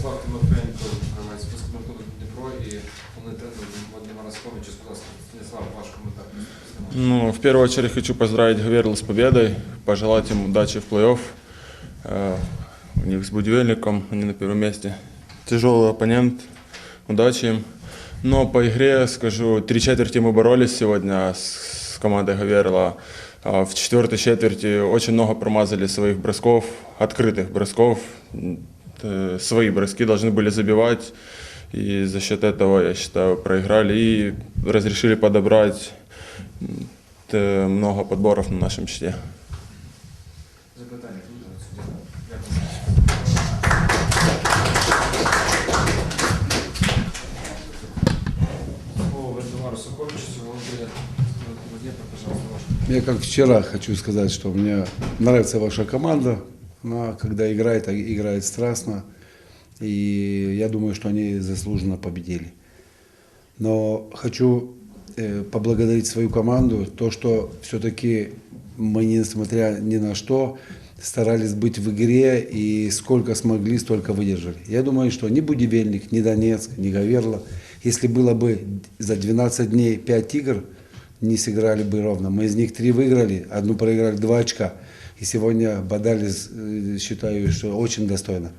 Станіслав Тимофенко, гравець баскетбольного клубу Дніпро і головний тренер Вадима Расковича. Будь ласка, Станіслав, ваш коментар. Ну, в первую очередь хочу поздравить Гаверла с победой, пожелать им удачи в плей-офф. Э, У них с Будивельником, они на первом месте. Тяжелый оппонент, удачи им. Но по игре, скажу, три четверти мы боролись сегодня с, с командой Гаверла. А В четвертой четверти очень много промазали своих бросков, открытых бросков. М, э, Свои броски должны были забивать. И за счет этого, я считаю, проиграли и разрешили подобрать м, т- много подборов на нашем счете. Запитання буде суддя. Дякую. Слово Вадимару Суховичу, Володимир Владимир, пожалуйста, ваш. Я как вчера хочу сказать, что мне нравится ваша команда. Она, когда играет, а играет страстно. И я думаю, что они заслуженно победили. Но хочу э, поблагодарить свою команду, то, что все-таки мы, несмотря ни на что, старались быть в игре и сколько смогли, столько выдержали. Я думаю, что ни Будивельник, ни Донецк, ни Гаверла, если было бы за 12 дней 5 игр, не сыграли бы ровно. Мы из них три выиграли, одну проиграли, два очка. И сегодня бодались, э, считаю, что очень достойно.